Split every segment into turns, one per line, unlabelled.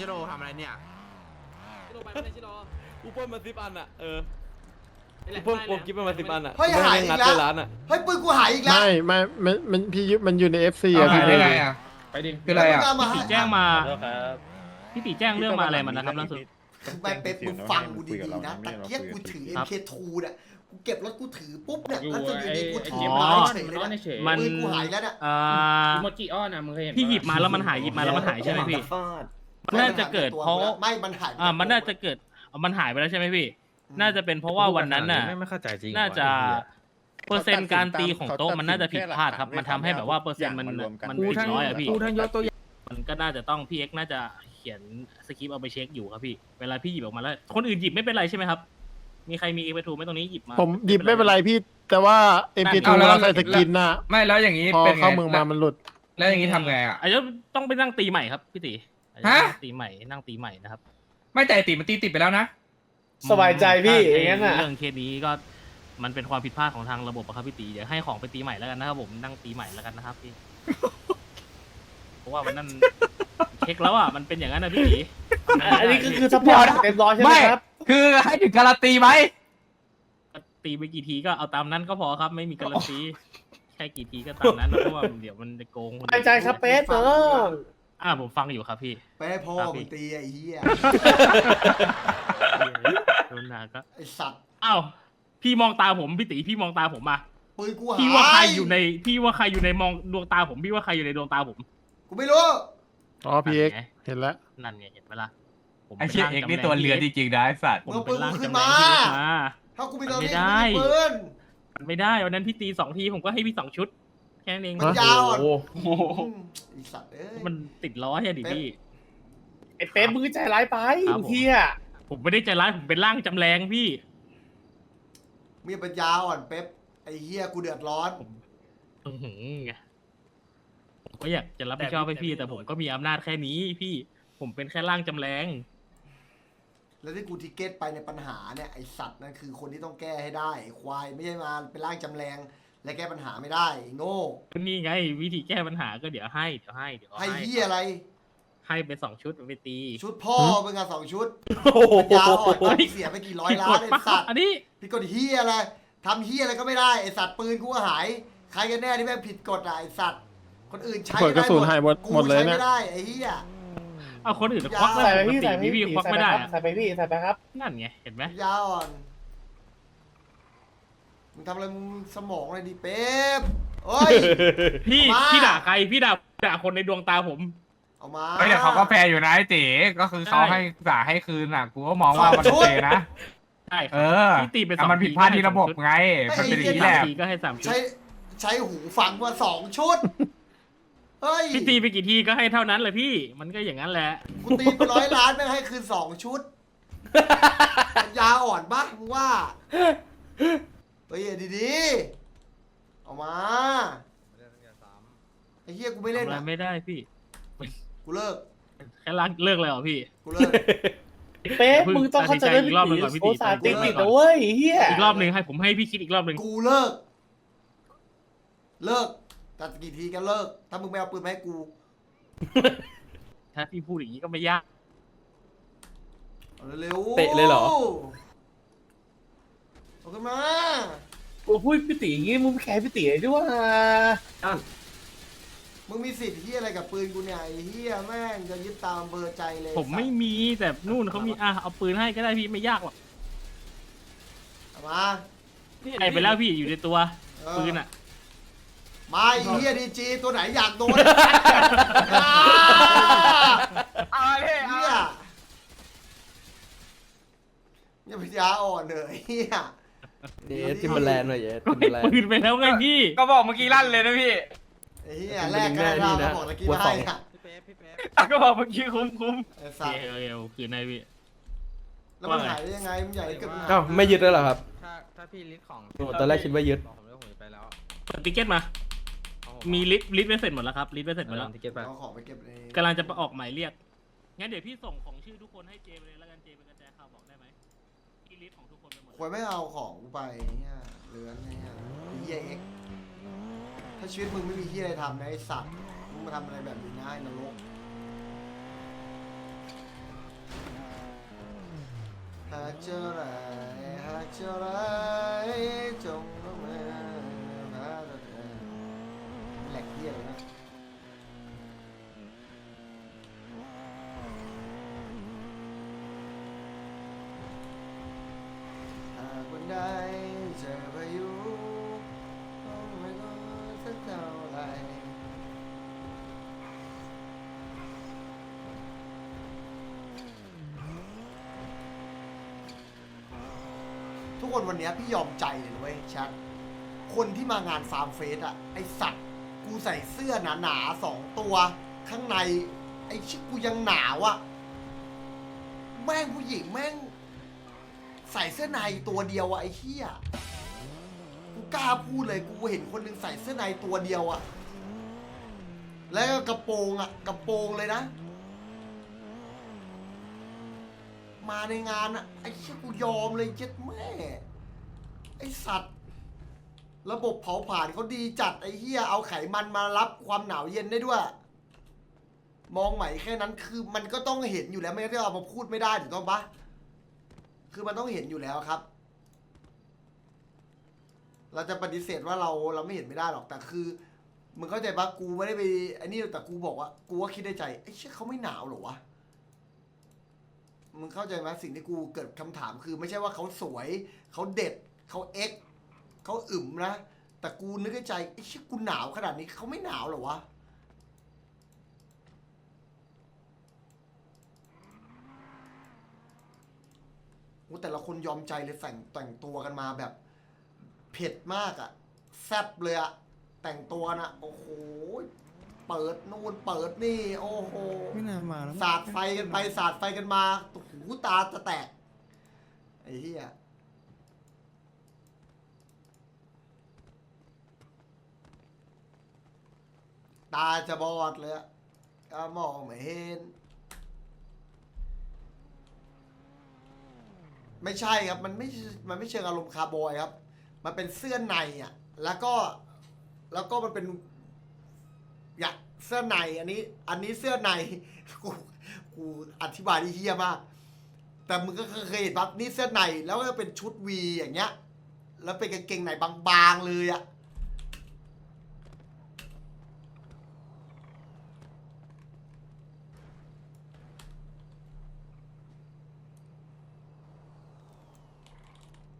ชิโร่ทำอะไรเนี่ย
ชิโร่ไปไม่ได้ชิโร่
กูปล้นมาสิบอันอะเออ
นี่แห
กู
ละ
ปล้นโปรกิฟมาสิบอันอะ
เฮ้ยหายอี
งั
ก
ด
แล้
ใน
ว
ร้านอะ
เฮ้ยปืนกูหายอีกแล้ว
ไม่ไม่มันมันพี่ยึดมันอยู่ใน FC
เอา
อะ
หา
พี่
ยได้
ดู
ไง
ดิ
อะ
ไปดิ
คืออะไรอะ
มึงเามา
พี่ติแจ้งมา
ขอโทษครับ
พี่ติแจ้งเรื่องมาอะไรมันนะครับล่าสุด
ไปเป็ดมึงฟังกูดีๆนะตะเกียบกูถือ MK2 เนี่ยกูเก็บรถกูถือปุ๊บเนี่ย
อยู่
แล้วจะอยู่
ไอ้
ดีกู
ไอ้
ถื
เจ
อ
ม
มา
ส์
เฉยเลย
ร้อน
นะ
เฉย
มัน
ปืนกูหายแล้วเนี่ย
เอ่อ
โมจิอ้อนอะมึงเคยเห็น
พี่หยิบมาแล้วมันหายหยิบมาแล้วมันหายใช่ไหมพี่ มันน่าจะเกิดเพราะ
ไม่มันหายไป
อ่ามันน่าจะเกิดอะมันหายไปแล้วใช่ไหมพี่ น่าจะเป็นเพราะว่าวันนั้นน่ะ
ไม่เข้าใจจริง
น่าจะเปอร์เซ็นต์การตีของโต๊ะมันน่าจะผิดพลาดครับ มันทำให้แบบว่าเปอร์เซ็นต์มันมัน
กู
ผิด
ทั้ง
ร้อยอะพี่
กูทั้งยกตัวอย่าง
มันก็น่าจะต้องพี่เอ็กซ์น่าจะเขียนสคริปต์เอาไปเช็คอยู่ครับพี่ เวลาพี่หยิบออกมาแล้ว คนอื่นหยิบไม่เป็นไรใช่ไหมครับ มีใครมีเอเปทูไหมตรงนี้หยิบมา
ผมหยิบไม่เป็นไรพี่ แต่ว่า MP2
เอาแล้ว
เราใส่สกินน่ะ
ไม่แล้วอย่างนี้
พอ
เป็นไง
เข้าเมืองมามันหลุด
แล้วอย่างนี้ทำไงอะ
อาจจะต้องไปนั่งตีใหม่ครับพี่ตีอาจจะ
ฮะ
นั่งตีใหม่นั่งตีใหม่นะครับ
ไม่แต่ไอ้ติมันตีติดไปแล้วนะ
สบายใจพี่
ถ้
อย่างนั้นน่ะ
เรื่องเคสนี้ก็มันเป็นความผิดพลาดของทางระบบอะครับพี่ตีเดี๋ยวให้ของไปตีใหม่แล้วกันนะครับผมนั่งตีใหม่แล้วกันนะครับพี่ เพราะว่าวันนั้นเช็คแล้วอะมันเป็นอย่างนั้นนะพี่ตี
อันนี้ก็คือสปอร์ตเต็มร้อยใช่ไหม
ไม่
ครับ
คือให้ถึงการันตีไหม
ตีไปกี่ทีก็เอาตามนั้นก็พอครับ ไม่มีการันตีแค่กี่ทีก็ตามนั้นนะเพราะว่าเดี๋ยวมันจะโกงคน
สบายใจครับเป๊ะเนาะ
อ่าผมฟังอยู่ครับพี่
ไปให้พ่อ
ครับพี่
มึงตีไอ้เหี้ย
โดนหนักก็
ไอ้สัตว์
อ้าวพี่มองตาผมพี่ตีพี่มองตาผมมา
ปืนกูหาย
พี่ว่าใครอยู่ในพี่ว่าใครอยู่ในมองดวงตาผมพี่ว่าใครอยู่ในดวงตาผม
กูไม่รู้
อ๋อพี่เอ็ก
นั่นไง
เห็นแล้ว
นั่นไงเห็นไหมล่ะผม
ไอ้เชี่ยเอกนี่ตัวเรือจริงๆนะไอ้สัตว์
ผมเป็นร่างจำแรงพี่เอ็กซ์มา
ถ้ากูมีตอน
ไม่
นี้
ได้
กูมีปืน
มันไม่ได้วันนั้นพี่ตีสองทีผมก็ให้พี่สองชุด แค่นั้นเอง
มันยาวอะ
โอ้
อืมไอ้สัตว์เอ้ย
มันติดล้อใช่ดิพี่
ไอ้เป๊ะมือใจร้ายไป
ครับผม
เที่ย
ผมไม่ได้ใจร้ายผมเป็นร่างจำแรงพี่
มีปัญญาอ่อนเป๊ปไอ้เหี้ยกูเดือดร้อน
อือหือไงผมก็อยากจะรับผิดชอบให้พี่ แต่ผมก็มีอำนาจแค่นี้พี่ ผมเป็นแค่ร่างจำแรง
แล้วที่กูทิเก็ตไปในปัญหาเนี่ยไอ้สัตว์นั่นคือคนที่ต้องแก้ให้ได้ไอ้ควายไม่ใช่มาเป็นร่างจำแรง และแก้ปัญหาไม่ได้ไอ้โง่
ก็นี่ไง วิธีแก้ปัญหาก็เดี๋ยวให้เดี๋ยวให้เดี๋ยว
ให้
ให้
เหี้ยอะไร
ให้ไปสองชุดไปตี
ชุดพ่อเป็นงานสองชุด
โห
ปัญญาอ่อนเสียไปกี่ร้อยล้านไอ้
ปะ
สัตว์
อันนี้
ผิดกฎเฮียอะไรทำเฮียอะไรก็ไม่ได้ไอสัตว์ปืนกูก็หาย ใครกันแน่ที่แม่งผิดกฎอะไอสัตว์ คนอื่นใช้
ขวดกระสุนหายหมด
กู
หมดเลย
ใช้
เนี่ย
ไม่ได้ไอ้เฮีย
เอาคนอื่นควัก
ใส่
ใส่
ได้
ไป
ปก
พี่
ติ
ใส่ไป
นี่
พี่
พี่ควัก
ใส่
ไม่
ไป
ได้
ครับ
อะ
ใส่ไปพี่ใส่ไปครับ
นั่นไงเห็นไหม
ยาอ่อน มึงทำอะไรมึงสมองอะไรดิเป๊ปเอ้ย
พี่
มา
พี่ด่าใครพี่ด่าด่าคนในดวงตาผม
เอามา
ไม่แต่เขาก็แฟร์อยู่นะไอ้ตีก็คือเขา
ใช่
ให้สาให้คืนอะ กูก็มองว่ามันโอเคนะ
ใช่ค
เอ
รับ
อ
พี่ตีไปส
แต่
อง
มันผิดพลาดที่ระบบ
ที
ไงมันเป็นอย่างนี้แหละ
สามทีก็ให้สามชุด
ใช้ใช้หูฟังมาสองชุด เฮ้ย
พี่ตีไปกี่ทีก็ให้เท่านั้นเลยพี่มันก็อย่างนั้นแหละ
กูตีไปร้อยล้านแม่งให้คืนสองชุดปัญญาอ่อนบ้างมึงว่า เฮ้ยดีๆเอามาไอ้เฮียกูไม่เล่น
ทำอะไร
อะ
ไม่ได้พี่
กูเลิก
แค่ล้างเลิกเลยเหรอพี่
กูเลิก
ไอ้เป๊ะมึงต้องเข้าใจเรื่อง
อีกรอบหนึ่งก่อนพี่
โอ
ตี
สาติดติดนะเว้ยเฮีย
อีกรอบหนึ่งให้ผมให้พี่คิดอีกรอบหนึ่ง
กูเลิก เลิกแต่กี่ทีก็เลิก ถ้ามึงไม่เอาปืนมาให้กู
ถ้าพี่พูดอย่างนี้ก็ไม่ยาก
เอาเร็วๆ
เตะเลยเหรอ
เอา ขึ้นมา
กูพูดพี่ตีอย่างงี้มึงแคร์พี่ตีด้วยว่า
มึงมีสิทธิ์ที่อะไรกับปืนกูเนี่ยไอ้เฮียแม่งจะยึดตามเบอร์ใจเลย
ผมไม่มีแต่นู่นเขามีอะเอาปืนให้ก็ได้พี่ไม่ยากหรอก
เอามา
ไอไปแล้วพี่อยู่ในตัว
เออ
ปืนอะ
มาไอ้เฮียดีจีตัวไหนอยากโดนอ่า
เอาเลย
เฮียอย่าพยาอ่อนเลยเฮีย
เยสทิมเบอร์แลนด์หน่อยเยส
ก็
ทิมเบ
ให้
อร์แลน
ปืน
ด์
ไปแล้วไงพี่
ก็บอกเมื่อกี้ลั่นเลยนะพี่
ไอ้เฮียแรกกันได้เราบอกตะกี้มาให้อะ
ก็บอกเมื่อกี้คุ้มคุ้ม
ไอ้
เอ
สัตว์
ลเอลคืนในพี่
แล้วมันหายได้ยังไงมันใหญ่เกิดปัญหา
อ้าวไม่ยึดแล้วเหรอครับ
ถ้าถ้าพี่ลิสต์ของ
โอ้ตอนแรกคิดว่ายึด
บอกผมด้วยผมจะไปแล้ว
เปิดติเกตมา
เอาผ
มีลิสต์ลิสต์ไว้เสร็จหมดแล้วครับลิสต์ไว้เสร็จหมดแล้ว
อาทิเก็ตไป
เอาของไปเก็บใน
กำลังจะออกหมายเรียกงั้นเดี๋ยวพี่ส่งของชื่อทุกคนให้เจไปเลยแล้วกันเจเป็นกระจายข่าวบอกได้ไหมพี่ ลิสต์ของทุกคนไปหมด
ควรไม่เอาของไปเนี่ยเลือนเนี่ยไอ้เฮียเอ็กถ้าชีวิตมึงไม่มีที่อะไรทำนะไอสัตว์มึงมาทำอะไรแบบนี้นะไอ้นรกฮักเจอไรฮักเจอไรจง คนวันเนี้ยพี่ยอมใจเลยเว้ยชัดคนที่มางานฟาร์มเฟสอะไอสัตว์กูใส่เสื้อหนาๆสองตัวข้างใน ไอชิกูยังหนาวอะแม่งผู้หญิงแม่ง ใส่เสื้อในตัวเดียวอะไอเหี้ยกูกล้าพูดเลยกูเห็นคนหนึ่งใส่เสื้อในตัวเดียวอะแล้วก็กระโปรงอะกระโปรงเลยนะ มาในงานอะไอ้เชี่ยกูยอมเลยเจ็ดแม่ ไอ้สัตว์ ระบบเผาผลาญเขาดีจัดไอ้เฮียเอาไขมันมารับความหนาวเย็นได้ด้วย มองใหม่แค่นั้นคือมันก็ต้องเห็นอยู่แล้วไม่ได้เอามาพูดไม่ได้ถูกต้องปะคือมันต้องเห็นอยู่แล้วครับ เราจะปฏิเสธว่าเราเราไม่เห็นไม่ได้หรอกแต่คือมึงเข้าใจปะกูไม่ได้ไปไอ้นี่แต่กูบอกว่ากูว่าคิดในใจไอ้เชี่ยเขาไม่หนาวหรอวะ มึงเข้าใจไหมสิ่งที่กูเกิดคำถามคือ ไม่ใช่ว่าเขาสวย เขาเด็ด เขาเอ็กเขาอึมนะ แต่กูนึกในใจไอ้ชิกูหนาวขนาดนี้เขาไม่หนาวเหรอวะ โอ้แต่ละคนยอมใจเลยแต่งแต่งตัวกันมาแบบ เผ็ดมากอะแซ่บเลยอะแต่งตัวนะโอ้โห เปิดนู่นเปิดนี่ โอ้โห
ไม่น่ามาแล้ว
สาดไฟกันไปสาดไฟกันมาหูตาจะแตกไอ้เหี้ยตาจะบอดเลยอะก็มองไม่เห็น ไม่ใช่ครับ มันไม่ มันไม่เชิงอารมณ์คาร์บอยครับ มันเป็นเสื้อในอะ แล้วก็ แล้วก็มันเป็นอยาก เสื้อในอันนี้ อันนี้เสื้อในกูกูอธิบายที่เฮี้ยมาก แต่มึงก็เคยเห็นปั๊บนี่เสื้อในแล้วก็เป็นชุดวีอย่างเงี้ย แล้วเป็นกางเกงในบางๆเลยอะ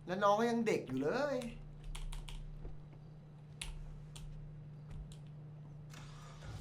แล้วน้องก็ยังเด็กอยู่เลย